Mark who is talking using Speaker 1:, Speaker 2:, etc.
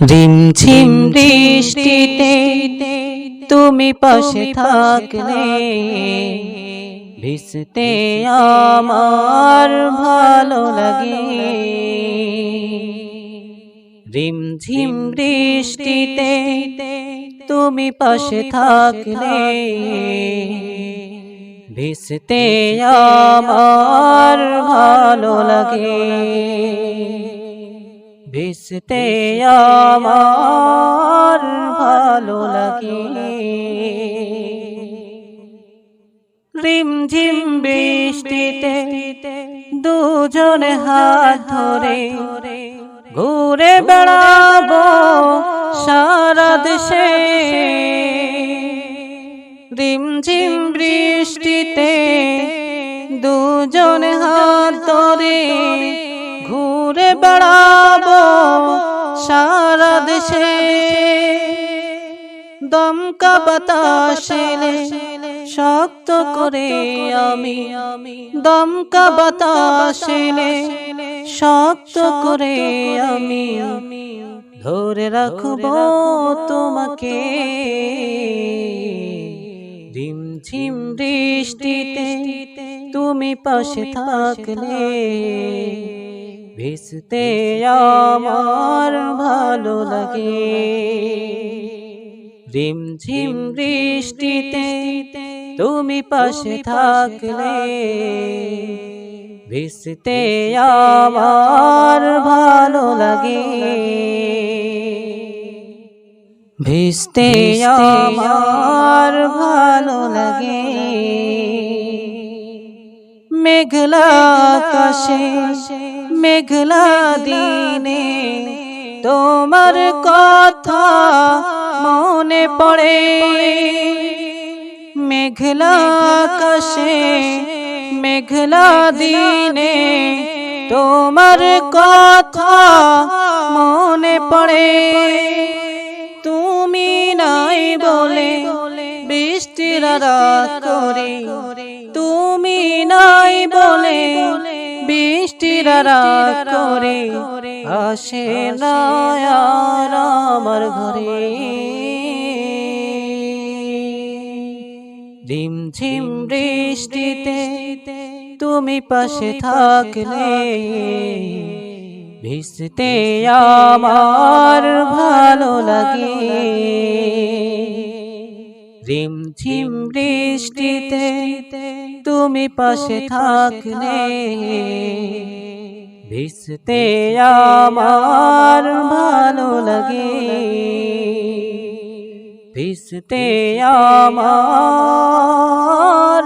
Speaker 1: রিমঝিম বৃষ্টিতে তুমি পাশে থাকলে ভিসতে আমার ভালো লাগে। রিমঝিম বৃষ্টিতে তুমি পাশে থাকলে ভিসতে আমার ভালো লাগে। ভিসতে আমার ভালো লাগে। রিমঝিম বৃষ্টিতে দুজন হাত ধরে ঘুরে বেড়াবো সারা দেশে। রিমঝিম বৃষ্টিতে দুজন হাত ধরে ঘুরে বেড়াবো, সারা দেশে দমকা বাতাসেলে শক্ত করে আমি, দমকা বাতাসেলে শক্ত করে আমি ধরে রাখব তোমাকে। রিমঝিম বৃষ্টিতে তুমি পাশে থাকলে ভিসতে আমার ভালো লাগে। রিমঝিম বৃষ্টিতে তুমি পাশে থাকলে। ভিসতে আমার ভালো লাগে। ভিসতে আমার ভালো লাগে। মেঘলা আকাশে মেঘলা দিনে তোমার কথা মনে পড়ে। মেঘলা আকাশে মেঘলা দিনে তোমার কথা মনে পড়ে। তুমি নাই বলে বৃষ্টির রাত করে বৃষ্টির করে আসে আমার ঘরে। রিমঝিম বৃষ্টিতে তুমি পাশে থাকলে ভিসতে আমার ভালো লাগে। রিমঝিম বৃষ্টিতে তুমি পাশে থাকলে ভিজতে আমার ভালো লাগে। ভিজতে আমার